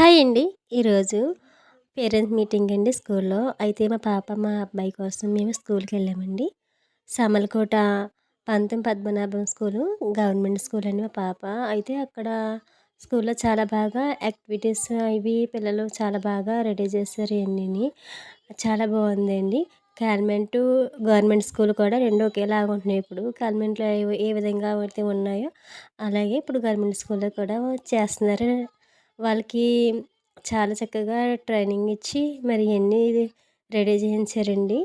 Hi అండి. ఈరోజు parents meeting అండి స్కూల్లో. అయితే మా పాప మా అబ్బాయి కోసం మేము స్కూల్కి వెళ్ళామండి. సమలకోట పంతం పద్మనాభం స్కూలు గవర్నమెంట్ స్కూల్ అండి మా పాప. అయితే అక్కడ స్కూల్లో చాలా బాగా యాక్టివిటీస్ ఇవి పిల్లలు చాలా బాగా రెడీ చేస్తారు ఇవన్నీ చాలా బాగుందండి కాన్వెంట్ గవర్నమెంట్ స్కూల్ కూడా రెండు ఒకేలాగా ఉంటున్నాయి. ఇప్పుడు కాన్వెంట్లో ఏ విధంగా అయితే ఉన్నాయో అలాగే ఇప్పుడు గవర్నమెంట్ స్కూల్లో కూడా చేస్తున్నారు. వాళ్ళకి చాలా చక్కగా ట్రైనింగ్ ఇచ్చి మరి ఇవన్నీ రెడీ చేయించారండి.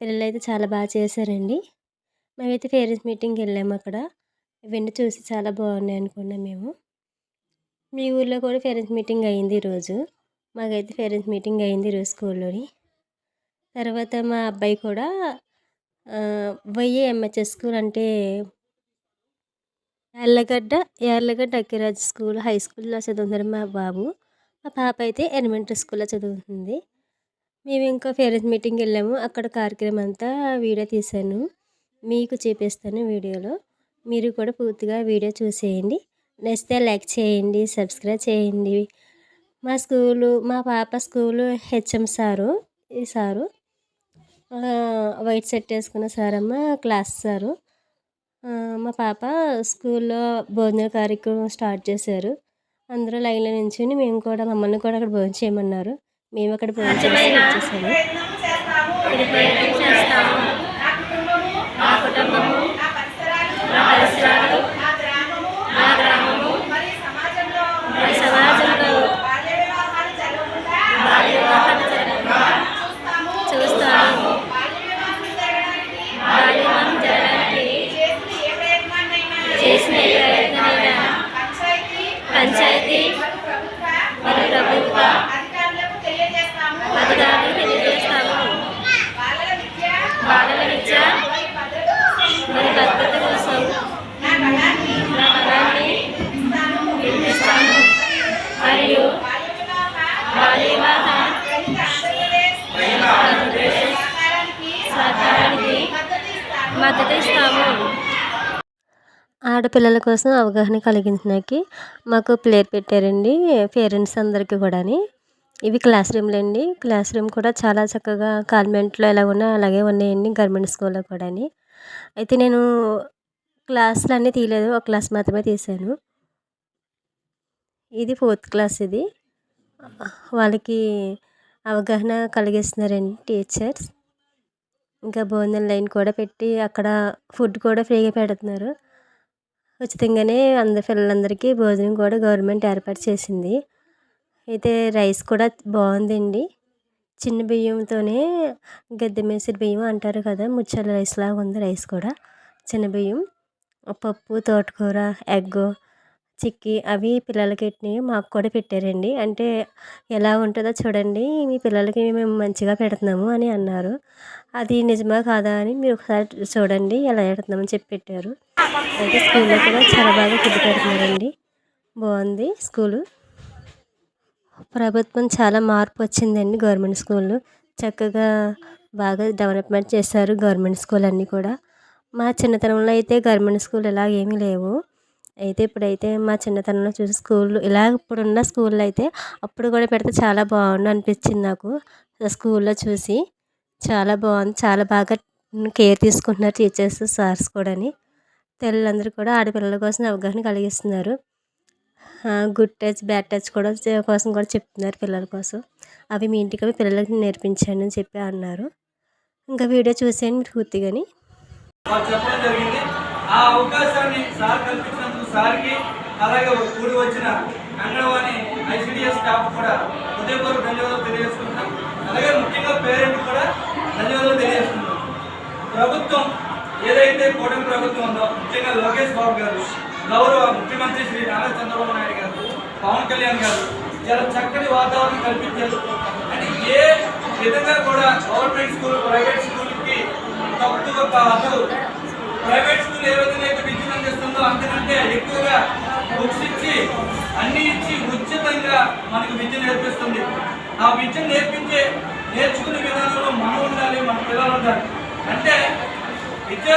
పిల్లలైతే చాలా బాగా చేశారండి. మేమైతే పేరెంట్స్ మీటింగ్కి వెళ్ళాము అక్కడ. ఇవన్నీ చూసి చాలా బాగున్నాయి అనుకున్నాం మేము. మీ ఊర్లో కూడా పేరెంట్స్ మీటింగ్ అయింది ఈరోజు మాకైతే పేరెంట్స్ మీటింగ్ అయింది ఈరోజు స్కూల్లోని. తర్వాత మా అబ్బాయి కూడా వైఏఎంహెచ్ఎస్ స్కూల్ అంటే యార్లగడ్డ యార్లగడ్డ అక్కిరాజ్ స్కూల్ హై స్కూల్లో చదువుతున్నారు మా బాబు. మా పాప అయితే ఎలిమెంటరీ స్కూల్లో చదువుతుంది. మేము ఇంకా పేరెంట్స్ మీటింగ్కి వెళ్ళాము. అక్కడ కార్యక్రమం అంతా వీడియో తీశాను. మీకు చూపిస్తాను వీడియోలో. మీరు కూడా పూర్తిగా వీడియో చూసేయండి. నచ్చితే లైక్ చేయండి సబ్స్క్రైబ్ చేయండి. మా స్కూలు మా పాప స్కూలు హెచ్ఎం సారు ఈ సారు. వైట్ సెట్ వేసుకున్న సారమ్మ క్లాస్ సారు. మా పాప స్కూల్లో భోజన కార్యక్రమం స్టార్ట్ చేశారు. అందరూ లైన్లో నించుని మేము కూడా మమ్మల్ని కూడా అక్కడ భోజనం చేయమన్నారు. మేము అక్కడ భోజనం చేసి వచ్చేసాము. ఆడపిల్లల కోసం అవగాహన కలిగించడానికి మాకు ప్లేర్ పెట్టారండి పేరెంట్స్ అందరికీ కూడాని. ఇవి క్లాస్ రూమ్లు అండి. క్లాస్ రూమ్ కూడా చాలా చక్కగా కాన్వెంట్లో ఎలా ఉన్నాయో అలాగే ఉన్నాయండి గవర్నమెంట్ స్కూల్లో కూడాని. అయితే నేను క్లాసులు అన్నీ తీయలేదు ఒక క్లాస్ మాత్రమే తీశాను. ఇది ఫోర్త్ క్లాస్ ఇది. వాళ్ళకి అవగాహన కలిగిస్తున్నారండి టీచర్స్. ఇంకా భోజనం లైన్ కూడా పెట్టి అక్కడ ఫుడ్ కూడా ఫ్రీగా పెడుతున్నారు. ఉచితంగానే అందరి పిల్లలందరికీ భోజనం కూడా గవర్నమెంట్ ఏర్పాటు చేసింది. అయితే రైస్ కూడా బాగుందండి. చిన్న బియ్యంతోనే గద్దె మేసిరి బియ్యం అంటారు కదా ముచ్చాల రైస్ లాగా ఉంది రైస్ కూడా. చిన్న బియ్యం పప్పు తోటకూర ఎగ్ చిక్కి అవి పిల్లలకి మాకు కూడా పెట్టారండి. అంటే ఎలా ఉంటుందో చూడండి మీ పిల్లలకి మేము మంచిగా పెడుతున్నాము అని అన్నారు. అది నిజమా కాదా అని మీరు ఒకసారి చూడండి ఎలా పెడుతున్నామని చెప్పి పెట్టారు. అయితే స్కూల్లో కూడా చాలా బాగా ఫుడ్ పెడుతున్నారండి. బాగుంది స్కూలు. ప్రభుత్వం చాలా మార్పు వచ్చిందండి గవర్నమెంట్ స్కూళ్ళు చక్కగా బాగా డెవలప్మెంట్ చేశారు గవర్నమెంట్ స్కూల్ అన్నీ కూడా. మా చిన్నతనంలో అయితే గవర్నమెంట్ స్కూల్ ఇలా ఏమీ లేవు. అయితే ఇప్పుడైతే మా చిన్నతనంలో చూసి స్కూల్ ఇలా ఇప్పుడున్న స్కూల్లో అయితే అప్పుడు కూడా పెడితే చాలా బాగుండు అనిపించింది నాకు. స్కూల్లో చూసి చాలా బాగుంది చాలా బాగా కేర్ తీసుకుంటున్నారు టీచర్స్ సార్స్ కూడాని. తల్లులందరూ కూడా ఆడపిల్లల కోసం అవగాహన కలిగిస్తున్నారు. గుడ్ టచ్ బ్యాడ్ టచ్ కూడా కోసం కూడా చెప్తున్నారు పిల్లల కోసం. అవి మీ ఇంటికి అవి పిల్లలకి నేర్పించండి అని చెప్పి అన్నారు. ఇంకా వీడియో చూసేయండి మీరు పూర్తిగాని చెప్పడం జరిగింది. ఆ అవకాశాన్ని సార్ సార్కి అలాగే కూడి వచ్చిన అంగన్వాణి ఐసిడిఎస్ స్టాఫ్ కూడా హృదయపూర్వక ధన్యవాదాలు తెలియజేసుకుంటున్నాం. అలాగే ముఖ్యంగా పేరెంట్ కూడా ధన్యవాదాలు తెలియజేస్తున్నాం ప్రభుత్వం ఏదైతే కూటమి ప్రభుత్వం ఉందో ముఖ్యంగా లోకేష్ బాబు గారు గౌరవ ముఖ్యమంత్రి శ్రీ నారా చంద్రబాబు నాయుడు గారు పవన్ కళ్యాణ్ గారు చాలా చక్కటి వాతావరణం కల్పించారు. అంటే ఏ విధంగా కూడా గవర్నమెంట్ స్కూల్ ప్రైవేట్ స్కూల్కి తక్కువ కాదు. బుక్స్ ఇచ్చి అన్నీ ఇచ్చి ఉచితంగా మనకు విద్య నేర్పిస్తుంది. ఆ విద్య నేర్పించే నేర్చుకునే విధానంలో మనం ఉండాలి మన పిల్లలు ఉండాలి. అంటే విద్య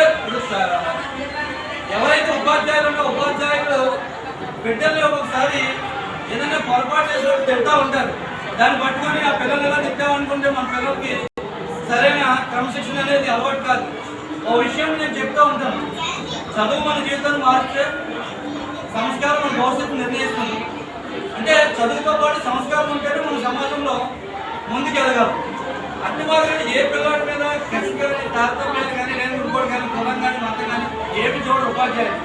ఎవరైతే ఉపాధ్యాయులు ఉన్నారో ఉపాధ్యాయులు బిడ్డల్ని ఒకసారి ఏదైనా పొరపాటు చేసినప్పుడు తింటా ఉంటారు. దాన్ని పట్టుకొని ఆ పిల్లలు ఎలా తిట్టామనుకుంటే మన పిల్లలకి సరైన క్రమశిక్షణ అనేది అలవాటు కాదు. ఓ విషయం నేను చెప్తా ఉంటాను. చదువు మన జీవితాన్ని మారిస్తే సంస్కారం మన భవిష్యత్తు నిర్ణయిస్తుంది. అంటే చదువుతో పాటు సంస్కారం ఉంటేనే మన సమాజంలో ముందుకు ఎదగలం అట్టి ఏ పిల్లవాడి మీద కసి కానీ మీద కానీ నేను ఇంకోటి కానీ కులం కానీ మతం కానీ ఏమి చూడరు ఉపాధ్యాయులు.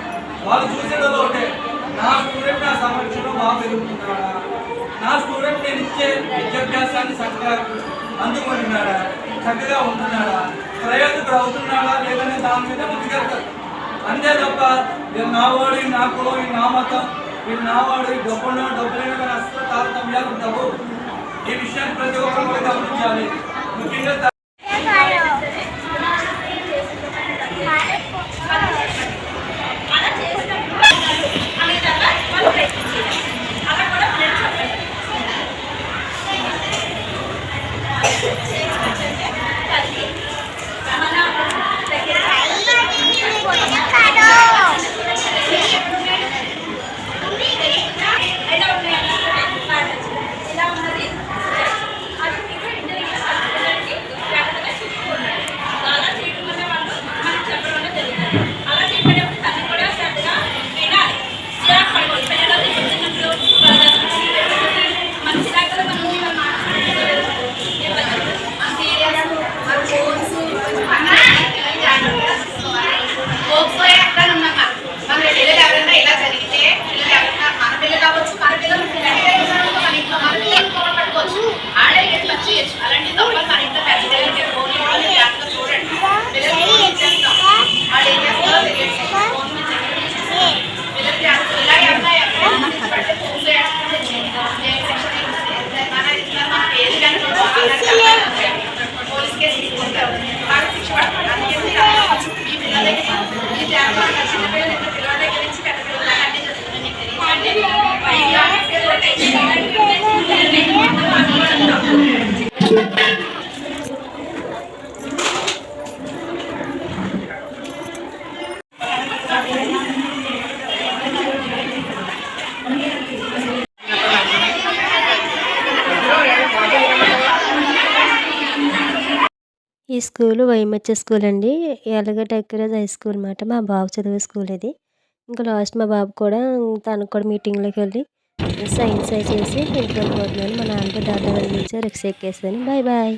వాళ్ళు చూసేది ఒకటే నా స్టూడెంట్ నా సంరక్షణలో బాగా పెరుగుతున్నాడా? నా స్టూడెంట్ నేను ఇచ్చే విద్యాభ్యాసాన్ని చక్కగా అందుకుంటున్నాడా? చక్కగా ఉంటున్నాడా? ప్రయోజకుడు అవుతున్నాడా? లేదని దాని మీద ముందుకెళ్తారు అంతే తప్ప వీళ్ళు నావాడు ఈ నా కులం ఈ నా మతం వీళ్ళు నావాడు ఈ డబ్బులు డబ్బులైన కానీ అస్సలు తారతమ్యాలు ఉండవు ఈ విషయాన్ని ప్రతి ఒక్కరు గమనించాలి. ముఖ్యంగా త- పోకపోయే అక్కడ ఉన్నామా మన పిల్లలు ఎవరైనా ఇలా జరిగితే పిల్లలు ఎవరైనా మన పిల్లలు అవ్వచ్చు మన పిల్లలు మన ఇంట్లో మన పిల్లలు కూడా పట్టుకోవచ్చు ఆడే ఎట్లా చేయొచ్చు అలాంటి తప్పులు మన ఇంట్లో పెద్ద పిల్లలకి ఫోన్ ఇవ్వాలి జాగ్రత్త చూడండి పిల్లలు ఫోన్ ఇచ్చేస్తాం వాళ్ళు ఏం చేస్తారో తెలియదు ఫోన్ మీద చెప్పేసి పిల్లలకి జాగ్రత్త ఇలా ఎవరైనా ఎవరైనా పడితే ఫోన్ చేయాల్సిందే ఏ సెక్షన్ అయితే మన ఇట్లా మన పేరు కానీ పోలీస్ కేసు తీసుకుంటారు వాళ్ళు శిక్ష పడతారు అందుకే ఈ పిల్లల దగ్గర ఈ జాగ్రత్త చిన్న పిల్లలు ఇంత పిల్లల దగ్గర నుంచి పెద్ద పిల్లల దాకా అన్నీ జరుగుతుంది మీకు తెలియదు పైగా ఈ స్కూల్ వైఎంహెచ్ఎస్ స్కూల్ అండి ఎలగట్ అక్కిరాజ్ హై స్కూల్ అనమాట మా బాబు చదివే స్కూల్ ఇది. ఇంకా లాస్ట్ మా బాబు కూడా తనకు కూడా మీటింగ్లోకి వెళ్ళి సైన్స్ అయి చేసి ఇంటికి వెళ్ళిపోతున్నాను మా నాన్నతో దాదాపు వెళ్ళించారు రిక్స్ ఎక్కేసాను బాయ్ బాయ్.